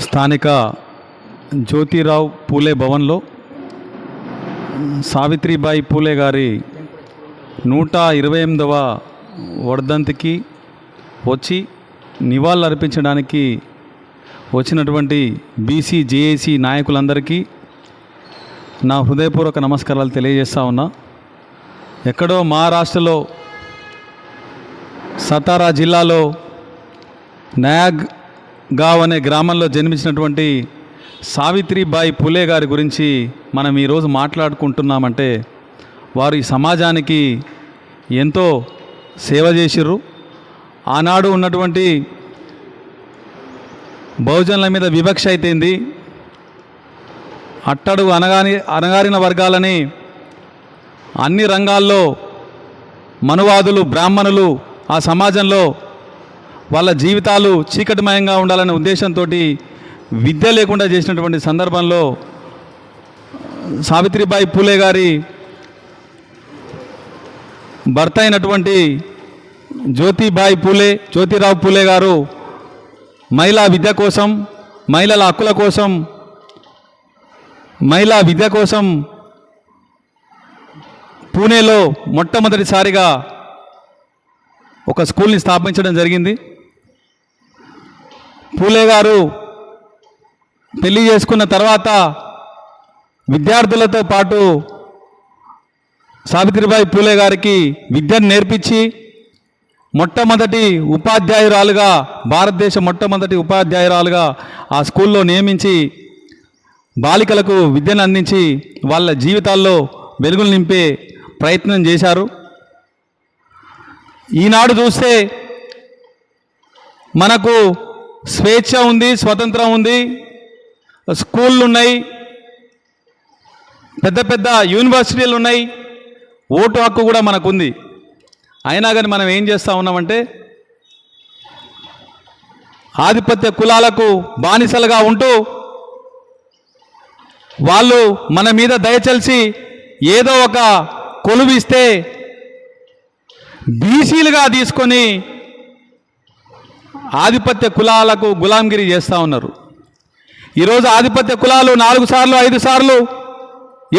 స్థానిక జ్యోతిరావు పూలే భవన్లో సావిత్రిబాయి పూలే గారి నూట ఇరవై ఎనిమిదవ వర్ధంతికి వచ్చి నివాళులర్పించడానికి వచ్చినటువంటి బీసీ జేఏసీ నాయకులందరికీ నా హృదయపూర్వక నమస్కారాలు తెలియజేస్తా ఉన్నా. ఎక్కడో మహారాష్ట్రలో సతారా జిల్లాలో నయాగ్ గావ్ అనే గ్రామంలో జన్మించినటువంటి సావిత్రిబాయి పులే గారి గురించి మనం ఈరోజు మాట్లాడుకుంటున్నామంటే వారు ఈ సమాజానికి ఎంతో సేవ చేసిర్రు. ఆనాడు ఉన్నటువంటి బహుజనుల మీద వివక్ష అయితేంది. అట్టడు అనగాని అనగారిన వర్గాలని అన్ని రంగాల్లో మనువాదులు బ్రాహ్మణులు ఆ సమాజంలో వాళ్ళ జీవితాలు చీకటిమయంగా ఉండాలనే ఉద్దేశంతో విద్య లేకుండా చేసినటువంటి సందర్భంలో సావిత్రిబాయి పూలే గారి భర్త అయినటువంటి జ్యోతిబాయి పూలే జ్యోతిరావు పూలే గారు మహిళా విద్య కోసం మహిళల హక్కుల కోసం మహిళా విద్య కోసం పూణేలో మొట్టమొదటిసారిగా ఒక స్కూల్ని స్థాపించడం జరిగింది. పూలే గారు పెళ్ళి చేసుకున్న తర్వాత విద్యార్థులతో పాటు సావిత్రిబాయి పూలే గారికి విద్యను నేర్పించి మొట్టమొదటి ఉపాధ్యాయురాలుగా భారతదేశ మొట్టమొదటి ఉపాధ్యాయురాలుగా ఆ స్కూల్లో నియమించి బాలికలకు విద్యను అందించి వాళ్ళ జీవితాల్లో వెలుగులు నింపే ప్రయత్నం చేశారు. ఈనాడు చూస్తే మనకు స్వేచ్ఛ ఉంది స్వతంత్రం ఉంది స్కూళ్ళు ఉన్నాయి పెద్ద పెద్ద యూనివర్సిటీలు ఉన్నాయి ఓటు హక్కు కూడా మనకు ఉంది అయినా కానీ మనం ఏం చేస్తూ ఉన్నామంటే ఆధిపత్య కులాలకు బానిసలుగా ఉంటూ వాళ్ళు మన మీద దయచలిసి ఏదో ఒక కొలువిస్తే బీసీలుగా తీసుకొని ఆధిపత్య కులాలకు గులాంగిరి చేస్తూ ఉన్నారు. ఈరోజు ఆధిపత్య కులాలు నాలుగు సార్లు ఐదు సార్లు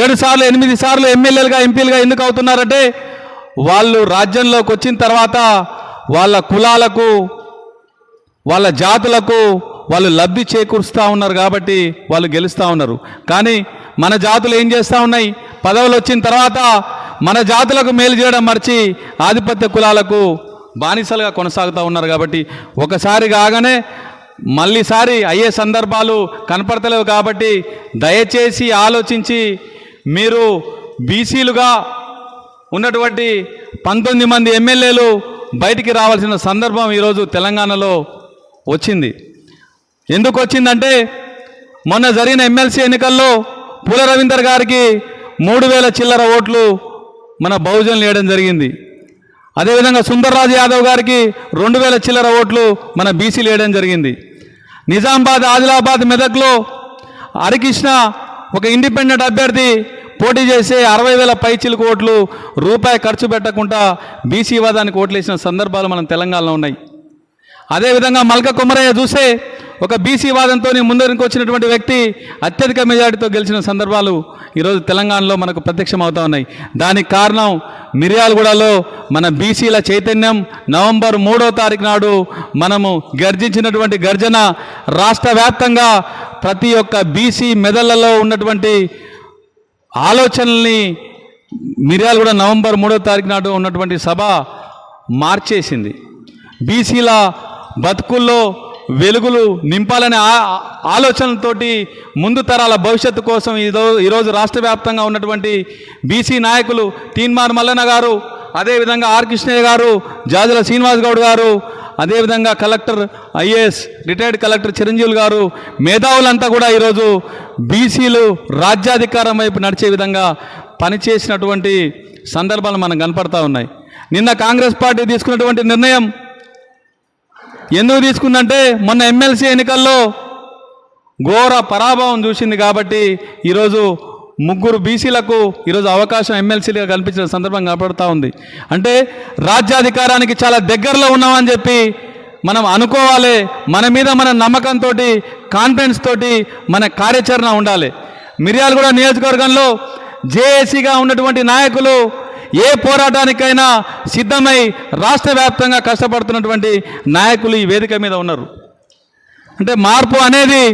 ఏడు సార్లు ఎనిమిది సార్లు ఎమ్మెల్యేలుగా ఎంపీలుగా ఎందుకు అవుతున్నారంటే వాళ్ళు రాజ్యంలోకి వచ్చిన తర్వాత వాళ్ళ కులాలకు వాళ్ళ జాతులకు వాళ్ళు లబ్ధి చేకూరుస్తూ ఉన్నారు కాబట్టి వాళ్ళు గెలుస్తూ ఉన్నారు. కానీ మన జాతులు ఏం చేస్తూ ఉన్నాయి? పదవులు వచ్చిన తర్వాత మన జాతులకు మేలు చేయడం మర్చి ఆధిపత్య కులాలకు బానిసలుగా కొనసాగుతూ ఉన్నారు కాబట్టి ఒకసారి కాగానే మళ్ళీసారి అయ్యే సందర్భాలు కనపడతలేవు కాబట్టి దయచేసి ఆలోచించి మీరు బీసీలుగా ఉన్నటువంటి పంతొమ్మిది మంది ఎమ్మెల్యేలు బయటికి రావాల్సిన సందర్భం ఈరోజు తెలంగాణలో వచ్చింది. ఎందుకు వచ్చిందంటే మొన్న జరిగిన ఎమ్మెల్సీ ఎన్నికల్లో పూల రవీందర్ గారికి మూడు వేల చిల్లర ఓట్లు మన బహుజనులు వేయడం జరిగింది. అదేవిధంగా సుందర్రాజు యాదవ్ గారికి రెండు వేల చిల్లర ఓట్లు మన బీసీలు వేయడం జరిగింది. నిజామాబాద్ ఆదిలాబాద్ మెదక్లో హరికృష్ణ ఒక ఇండిపెండెంట్ అభ్యర్థి పోటీ చేసే అరవై వేల పైచిలకు ఓట్లు రూపాయి ఖర్చు పెట్టకుండా బీసీ వాదానికి ఓట్లు వేసిన సందర్భాలు మనం తెలంగాణలో ఉన్నాయి. అదేవిధంగా మల్క కుమరయ్య చూసే ఒక బీసీ వాదంతో ముందరికి వచ్చినటువంటి వ్యక్తి అత్యధిక మెజారిటీతో గెలిచిన సందర్భాలు ఈరోజు తెలంగాణలో మనకు ప్రత్యక్షం అవుతా ఉన్నాయి. దానికి కారణం మిర్యాలగూడలో మన బీసీల చైతన్యం. నవంబర్ మూడో తారీఖు నాడు మనము గర్జించినటువంటి గర్జన రాష్ట్ర వ్యాప్తంగా ప్రతి ఒక్క బీసీ మెదళ్ళలో ఉన్నటువంటి ఆలోచనల్ని మిర్యాలగూడ నవంబర్ మూడో తారీఖు నాడు ఉన్నటువంటి సభ మార్చేసింది. బీసీల బతుకుల్లో వెలుగులు నింపాలనే ఆలోచనలతోటి ముందు తరాల భవిష్యత్తు కోసం ఈరోజు ఈరోజు రాష్ట్ర వ్యాప్తంగా ఉన్నటువంటి బీసీ నాయకులు తీన్మార్ మల్లన్న గారు అదేవిధంగా ఆర్ కృష్ణయ్య గారు జాజుల శ్రీనివాస్ గౌడ్ గారు అదేవిధంగా collector IAS retired collector Chiranjeevulu గారు మేధావులంతా కూడా ఈరోజు బీసీలు రాజ్యాధికారం వైపు నడిచే విధంగా పనిచేసినటువంటి సందర్భాలు మనకు కనపడతా ఉన్నాయి. నిన్న కాంగ్రెస్ పార్టీ తీసుకున్నటువంటి నిర్ణయం ఎందుకు తీసుకుందంటే మొన్న ఎమ్మెల్సీ ఎన్నికల్లో ఘోర పరాభవం చూసింది కాబట్టి ఈరోజు ముగ్గురు బీసీలకు ఈరోజు అవకాశం ఎమ్మెల్సీలుగా కల్పించిన సందర్భం కనపడతా ఉంది. అంటే రాజ్యాధికారానికి చాలా దగ్గరలో ఉన్నామని చెప్పి మనం అనుకోవాలి. మన మీద మన నమ్మకంతో కాన్ఫిడెన్స్ తోటి మన కార్యాచరణ ఉండాలి. మిర్యాలగూడ నియోజకవర్గంలో జేఏసీగా ఉన్నటువంటి నాయకులు ఏ పోరాటానికైనా సిద్ధమై రాష్ట్ర వ్యాప్తంగా కష్టపడుతున్నటువంటి నాయకులు ఈ వేదిక మీద ఉన్నారు. అంటే మార్పు అనేది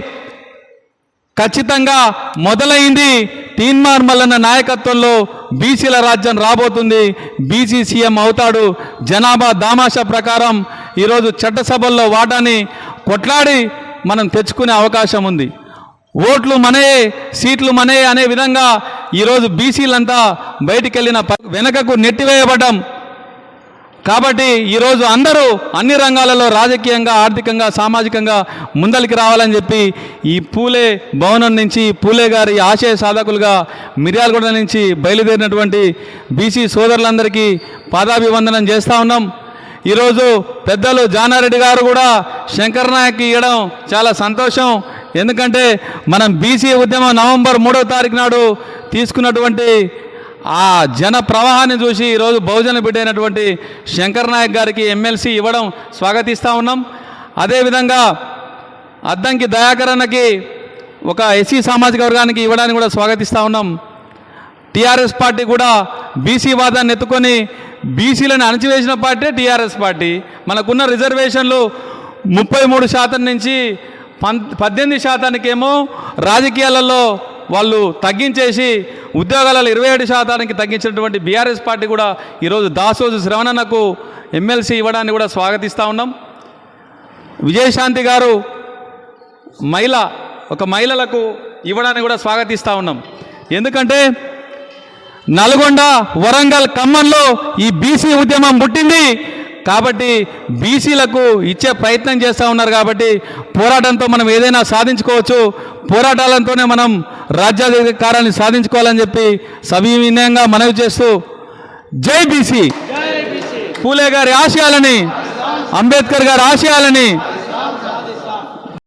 ఖచ్చితంగా మొదలైంది తీన్మార్ మల్లన్న నాయకత్వంలో బీసీల రాజ్యం రాబోతుంది. బీసీ సీఎం అవుతాడు. జనాభా దామాషా ప్రకారం ఈరోజు చట్టసభల్లో వాటాని కొట్లాడి మనం తెచ్చుకునే అవకాశం ఉంది. ఓట్లు మనయే సీట్లు మనయే అనే విధంగా ఈరోజు బీసీలంతా బయటికి వెళ్ళిన వెనకకు నెట్టివేయబడ్డం. కాబట్టి ఈరోజు అందరూ అన్ని రంగాలలో రాజకీయంగా ఆర్థికంగా సామాజికంగా ముందలికి రావాలని చెప్పి ఈ పూలే భవనం నుంచి పూలే గారి ఆశయ సాధకులుగా మిర్యాలగూడ నుంచి బయలుదేరినటువంటి బీసీ సోదరులందరికీ పాదాభివందనం చేస్తూ ఉన్నాం. ఈరోజు పెద్దలు జానారెడ్డి గారు కూడా శంకర్ నాయక్కి ఇవ్వడం చాలా సంతోషం. ఎందుకంటే మనం బీసీ ఉద్యమం నవంబర్ మూడో తారీఖు నాడు తీసుకున్నటువంటి ఆ జన ప్రవాహాన్ని చూసి ఈరోజు బహుజన బిడ్డైనటువంటి శంకర్ నాయక్ గారికి ఎమ్మెల్సీ ఇవ్వడం స్వాగతిస్తూ ఉన్నాం. అదేవిధంగా అద్దంకి దయాకరణకి ఒక ఎస్సీ సామాజిక వర్గానికి ఇవ్వడానికి కూడా స్వాగతిస్తూ ఉన్నాం. టీఆర్ఎస్ పార్టీ కూడా బీసీ వాదాన్ని ఎత్తుకొని బీసీలను అణచివేసిన పార్టీ టీఆర్ఎస్ పార్టీ. మనకున్న రిజర్వేషన్లు ముప్పై మూడు శాతం నుంచి పం పద్దెనిమిది శాతానికేమో రాజకీయాలలో వాళ్ళు తగ్గించేసి ఉద్యోగాలలో ఇరవై ఏడు శాతానికి తగ్గించినటువంటి బీఆర్ఎస్ పార్టీ కూడా ఈరోజు దాసోజు శ్రవణన్నకు ఎమ్మెల్సీ ఇవ్వడాన్ని కూడా స్వాగతిస్తూ ఉన్నాం. విజయశాంతి గారు మహిళ ఒక మహిళలకు ఇవ్వడానికి కూడా స్వాగతిస్తూ ఉన్నాం. ఎందుకంటే నల్గొండ వరంగల్ ఖమ్మంలో ఈ బీసీ ఉద్యమం పుట్టింది. కాబట్టి బీసీలకు ఇచ్చే ప్రయత్నం చేస్తూ ఉన్నారు కాబట్టి పోరాటంతో మనం ఏదైనా సాధించుకోవచ్చు. పోరాటాలతోనే మనం రాజ్యాధికారాన్ని సాధించుకోవాలని చెప్పి సవినయంగా మనవి చేస్తూ జై బీసీ. పూలే గారి ఆశయాలని అంబేద్కర్ గారి ఆశయాలని